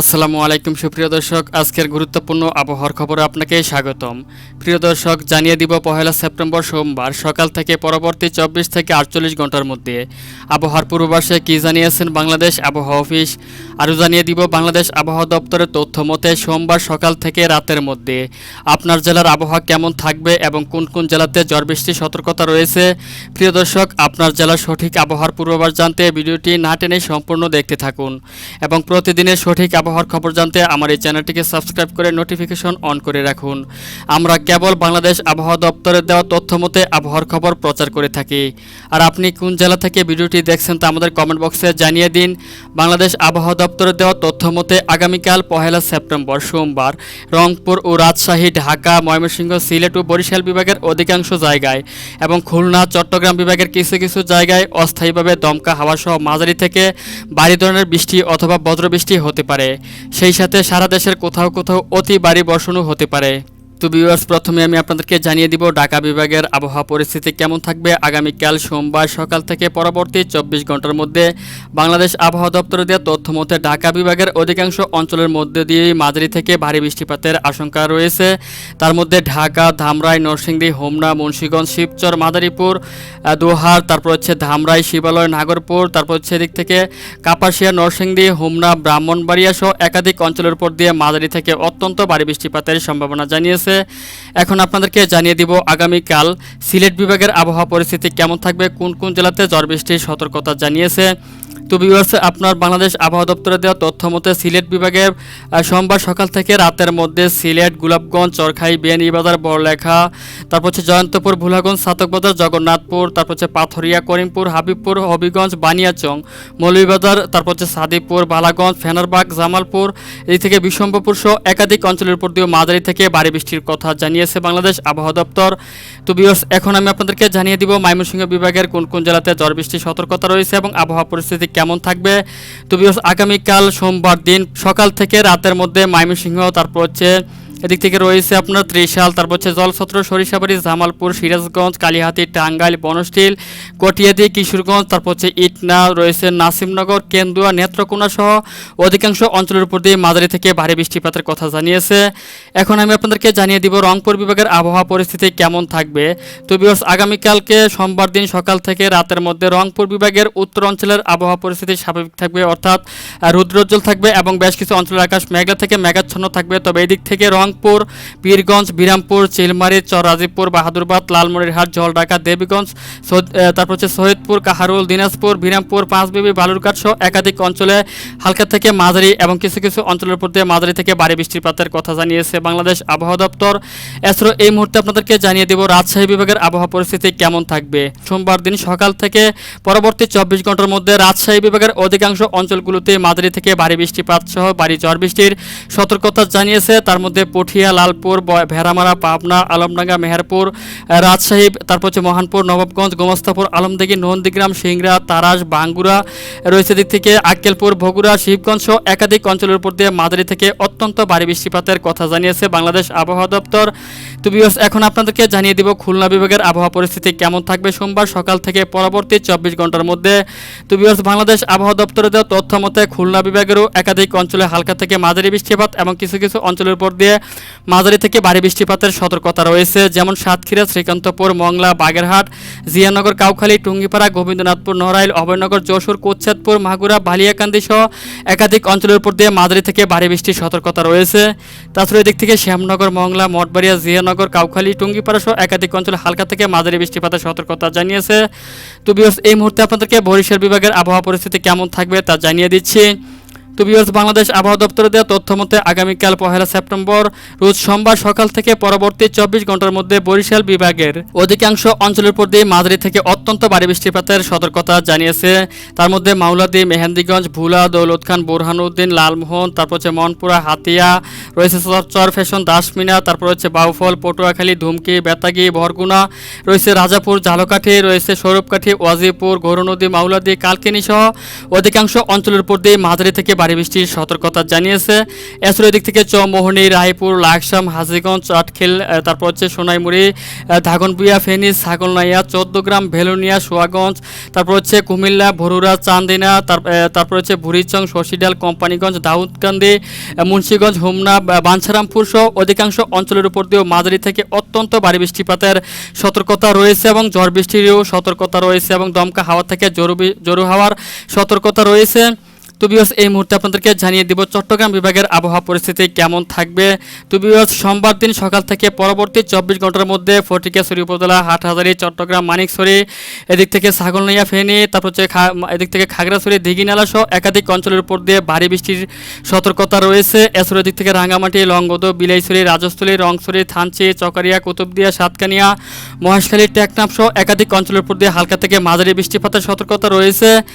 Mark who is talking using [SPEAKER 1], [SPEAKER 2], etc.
[SPEAKER 1] আসসালামু আলাইকুম সুপ্রিয় দর্শক, আজকের গুরুত্বপূর্ণ আবহাওয়ার খবরে আপনাকে স্বাগতম। প্রিয় দর্শক, জানিয়ে দিব পহেলা সেপ্টেম্বর সোমবার সকাল থেকে পরবর্তী চব্বিশ থেকে আটচল্লিশ ঘণ্টার মধ্যে। আবহাওয়ার পূর্বাভাসে কী জানিয়েছেন বাংলাদেশ আবহাওয়া অফিস? আরও জানিয়ে দিব বাংলাদেশ আবহাওয়া দপ্তরের তথ্য মতে সোমবার সকাল থেকে রাতের মধ্যে আপনার জেলার আবহাওয়া কেমন থাকবে এবং কোন কোন জেলাতে ঝড় বৃষ্টির সতর্কতা রয়েছে? প্রিয় দর্শক, আপনার জেলার সঠিক আবহাওয়ার পূর্বাভাস জানতে ভিডিওটি না টেনে সম্পূর্ণ দেখতে থাকুন এবং প্রতিদিনের সঠিক আবহাওয়ার খবর জানতে আমার এই চ্যানেলটিকে সাবস্ক্রাইব করে নোটিফিকেশন অন করে রাখুন। আমরা কেবল বাংলাদেশ আবহাওয়া দপ্তরের দেওয়া তথ্য মতে আবহাওয়ার খবর প্রচার করে থাকি। আর আপনি কোন জেলা থেকে ভিডিওটি দেখছেন তা আমাদের কমেন্ট বক্সে জানিয়ে দিন। বাংলাদেশ আবহাওয়া দপ্তরের দেওয়া তথ্য মতে আগামীকাল পহেলা সেপ্টেম্বর সোমবার রংপুর ও রাজশাহী, ঢাকা, ময়মনসিংহ, সিলেট ও বরিশাল বিভাগের অধিকাংশ জায়গায় এবং খুলনা, চট্টগ্রাম বিভাগের কিছু কিছু জায়গায় অস্থায়ীভাবে দমকা হাওয়াসহ মাঝারি থেকে ভারী ধরনের বৃষ্টি অথবা বজ্রবৃষ্টি হতে পারে। সেই সাথে সারা দেশের কোথাও কোথাও অতি ভারী বর্ষণও হতে পারে। তো ভিউয়ার্স প্রথমে আমি আপনাদেরকে জানিয়ে দিব ঢাকা বিভাগের আবহাওয়া পরিস্থিতি কেমন থাকবে আগামীকাল সোমবার সকাল থেকে পরবর্তী চব্বিশ ঘণ্টার মধ্যে। বাংলাদেশ আবহাওয়া দপ্তরের দেওয়া তথ্য মতে ঢাকা বিভাগের অধিকাংশ অঞ্চলের মধ্যে দিয়েই মাঝারি থেকে ভারী বৃষ্টিপাতের আশঙ্কা রয়েছে। তার মধ্যে ঢাকা, ধামরাই, নরসিংদী, হোমনা, মুন্সীগঞ্জ, শিবচর, মাদারীপুর দোহার, তারপর হচ্ছে ধামরাই, শিবালয়, নাগরপুর, তারপর হচ্ছে এদিক থেকে কাপাসিয়া, নরসিংদী, হোমনা, ব্রাহ্মণবাড়িয়া সহ একাধিক অঞ্চলের উপর দিয়ে মাঝারি থেকে অত্যন্ত ভারী বৃষ্টিপাতের সম্ভাবনা জানিয়েছে। এখন আপনাদেরকে জানিয়ে দিব আগামীকাল সিলেট বিভাগের আবহাওয়া পরিস্থিতি কেমন থাকবে, কোন কোন জেলাতে ঝড় বৃষ্টির সতর্কতা জানিয়েছে। তো ভিউয়ার্স আপনার বাংলাদেশ আবহাওয়া দপ্তরে দেওয়া তথ্য মতে সিলেট বিভাগে সোমবার সকাল থেকে রাতের মধ্যে সিলেট, গোলাপগঞ্জ, চরখাই বিয়ানীবাজার বড়লেখা, তারপর হচ্ছে জয়ন্তপুর, ভুলাগঞ্জ সাতকবাজার জগন্নাথপুর, তারপর হচ্ছে পাথরিয়া, করিমপুর, হাবিবপুর, হবিগঞ্জ, বানিয়াচং, মৌলভীবাজার, তারপর হচ্ছে সাদিপুর বালাগঞ্জ, ফেনারবাগ, জামালপুর, এই থেকে বিশম্বপুর সহ একাধিক অঞ্চলের উপর দিয়েও মাঝারি থেকে ভারী বৃষ্টির কথা জানিয়েছে বাংলাদেশ আবহাওয়া দপ্তর। তো ভিউয়ার্স এখন আমি আপনাদেরকে জানিয়ে দিব ময়মনসিংহ বিভাগের কোন কোন জেলাতে ঝড় বৃষ্টির সতর্কতা রয়েছে এবং আবহাওয়া পরিস্থিতি কেমন থাকবে? তো আগামীকাল সোমবার দিন সকাল থেকে রাতের মধ্যে ময়মনসিংহ তারপর হচ্ছে এদিক থেকে রয়েছে আপনার ত্রিশাল, তারপর হচ্ছে জলছত্র, সরিষাবাড়ি, জামালপুর, সিরাজগঞ্জ, কালীহাতি, টাঙ্গাইল বনস্টিল কটিয়াদি, কিশোরগঞ্জ, তারপর হচ্ছে ইটনা, রয়েছে নাসিমনগর, কেন্দুয়া, নেত্রকোনা সহ অধিকাংশ অঞ্চলের উপর দিয়ে মাঝারি থেকে ভারী বৃষ্টিপাতের কথা জানিয়েছে। এখন আমি আপনাদেরকে জানিয়ে দিব রংপুর বিভাগের আবহাওয়া পরিস্থিতি কেমন থাকবে। তো বিয়স আগামীকালকে সোমবার দিন সকাল থেকে রাতের মধ্যে রংপুর বিভাগের উত্তর অঞ্চলের আবহাওয়া পরিস্থিতি স্বাভাবিক থাকবে, অর্থাৎ রুদ্রোজ্জ্বল থাকবে এবং বেশ কিছু অঞ্চলের আকাশ মেঘলা থেকে মেঘাচ্ছন্ন থাকবে। তবে এদিক থেকে রংপুর, পীরগঞ্জ, বিরামপুর, চিলমারি চররাজীবপুর বাহাদুরবাদ, লালমনিরহাট, জলঢাকা, দেবীগঞ্জ তারপর হচ্ছে সৈয়দপুর, কাহারুল, দিনাজপুর, বিরামপুর, পাঁচবিবি, বালুরঘাট সহ একাধিক অঞ্চলে হালকা থেকে মাঝারি এবং কিছু কিছু অঞ্চলের উপর দিয়ে মাঝারি থেকে ভারী বৃষ্টিপাতের কথা জানিয়েছে বাংলাদেশ আবহাওয়া দপ্তর। এছাড়াও এই মুহূর্তে আপনাদেরকে জানিয়ে দেব, রাজশাহী বিভাগের আবহাওয়া পরিস্থিতি কেমন থাকবে? সোমবার দিন সকাল থেকে পরবর্তী চব্বিশ ঘণ্টার মধ্যে রাজশাহী বিভাগের অধিকাংশ অঞ্চলগুলোতে মাঝারি থেকে ভারী বৃষ্টিপাত সহ ভারী ঝড় বৃষ্টির সতর্কতা জানিয়েছে। তার মধ্যে পটিয়া লালপুর ভেড়ামারা, পাবনা, আলমডাঙ্গা, মেহেরপুর রাজশাহী, তারপর হচ্ছে মহানপুর, নবাবগঞ্জ, গোমস্তাপুর আলমদিঘি নন্দীগ্রাম, সিংড়া, তারাস, বাঙ্গুরা রয়েছে দিক থেকে আক্কেলপুর ভগুড়া শিবগঞ্জ সহ একাধিক অঞ্চলের উপর দিয়ে মাঝারি থেকে অত্যন্ত ভারী বৃষ্টিপাতের কথা জানিয়েছে বাংলাদেশ আবহাওয়া দপ্তর। তো এখন আপনাদেরকে জানিয়ে দিব খুলনা বিভাগের আবহাওয়া পরিস্থিতি কেমন থাকবে সোমবার সকাল থেকে পরবর্তী চব্বিশ ঘণ্টার মধ্যে। তো বাংলাদেশ আবহাওয়া দপ্তরের দেওয়া তথ্য মতে খুলনা বিভাগেরও একাধিক অঞ্চলে হালকা থেকে মাঝারি বৃষ্টিপাত এবং কিছু কিছু অঞ্চলের উপর দিয়ে মাঝারি থেকে ভারী বৃষ্টিপাতের সতর্কতা রয়েছে। যেমন সাতক্ষীরা, শ্রীকান্তপুর, মংলা, বাগেরহাট, জিয়ানগর, কাউখালী, টুঙ্গিপাড়া, গোবিন্দনাথপুর, নড়াইল, অভয়নগর, যশোর কোচ্ছেদপুর মাগুরা, বালিয়াকান্দি সহ একাধিক অঞ্চলের উপর দিয়ে মাঝারি থেকে ভারী বৃষ্টির সতর্কতা রয়েছে। তাছাড়া এদিক থেকে শ্যামনগর, মংলা, মঠবাড়িয়া, জিয়ানগর, কাউখালী, টুঙ্গিপাড়া সহ একাধিক অঞ্চলে হালকা থেকে মাঝারি বৃষ্টিপাতের সতর্কতা জানিয়েছে। তো এই মুহূর্তে আপনাদেরকে বরিশাল বিভাগের আবহাওয়া পরিস্থিতি কেমন থাকবে তা জানিয়ে দিচ্ছি। তো বিভার্স বাংলাদেশ আবহাওয়া দপ্তরে দেওয়া তথ্য মতে, আগামীকাল পহেলা সেপ্টেম্বর রোজ সোমবার সকাল থেকে পরবর্তী চব্বিশ ঘণ্টার মধ্যে বরিশাল বিভাগের অধিকাংশ অঞ্চলের দিয়ে মাঝারি থেকে অত্যন্ত ভারী বৃষ্টিপাতের সতর্কতা জানিয়েছে। তার মধ্যে মাওলাদি, মেহেন্দিগঞ্জ, ভুলা দৌলত খান বোরহানুদ্দিন, লালমোহন, তারপর হচ্ছে মনপুরা, হাতিয়া, রয়েছে চর- ফ্যাশন দাসমিনা, তারপর হচ্ছে বাউফল পটুয়াখালী, ধুমকি, বেতাগি, বরগুনা, রয়েছে রাজাপুর, ঝালকাঠি, রয়েছে সৌরভকাঠি, ওয়াজিপুর, গৌরনদী, মাওলাদি কালকিনি সহ অধিকাংশ অঞ্চলের দিয়ে মাঝারি থেকে ভারী বৃষ্টির সতর্কতা জানিয়েছে। এছাড়া দিক থেকে চৌমোহনী, রায়পুর, লাকসাম, হাজিগঞ্জ চাটখিল তারপর হচ্ছে সোনাইমুড়ি ধাগনবিয়া, ফেনী, ছাগলনাইয়া, চৌদ্দগ্রাম, ভেলুনিয়া, সোয়াগঞ্জ, তারপর হচ্ছে কুমিল্লা, ভরুরা, চান্দিনা, তার- তারপর হচ্ছে ভুরিচং শশীডাল, কোম্পানিগঞ্জ, দাউদকান্দি মুন্সিগঞ্জ, হোমনা বাঞ্ছারামপুর সহ অধিকাংশ অঞ্চলের উপর দিয়েও মাঝারি থেকে অত্যন্ত ভারী বৃষ্টিপাতের সতর্কতা রয়েছে এবং ঝড় বৃষ্টিরও সতর্কতা রয়েছে এবং দমকা হাওয়া থেকে জরু জরু হাওয়ার সতর্কতা রয়েছে। তো এই মুহূর্তে আপনাদেরকে জানিয়ে দিব চট্টগ্রাম বিভাগের আবহাওয়া পরিস্থিতি কেমন থাকবে। তো সোমবার দিন সকাল থেকে পরবর্তী চব্বিশ ঘণ্টার মধ্যে ফটিকাছড়ি উপজেলা, হাটহাজারি, চট্টগ্রাম, মানিকছড়ি, এদিক থেকে ছাগলনাইয়া ফেনী, তারপর হচ্ছে এদিক থেকে খাগড়াছড়ি, দিঘিনালা সহ একাধিক অঞ্চলের উপর দিয়ে ভারী বৃষ্টির সতর্কতা রয়েছে। এছাড়া এদিক থেকে রাঙ্গামাটি লংগদ বিলাইছড়ি, রাজস্থলী, রংছড়ি, থানচি, চকারিয়া, কুতুবদিয়া, সাতকানিয়া, মহেশখালী, টেকনাফ সহ একাধিক অঞ্চলের উপর দিয়ে হালকা থেকে মাঝারি বৃষ্টিপাতের সতর্কতা রয়েছে।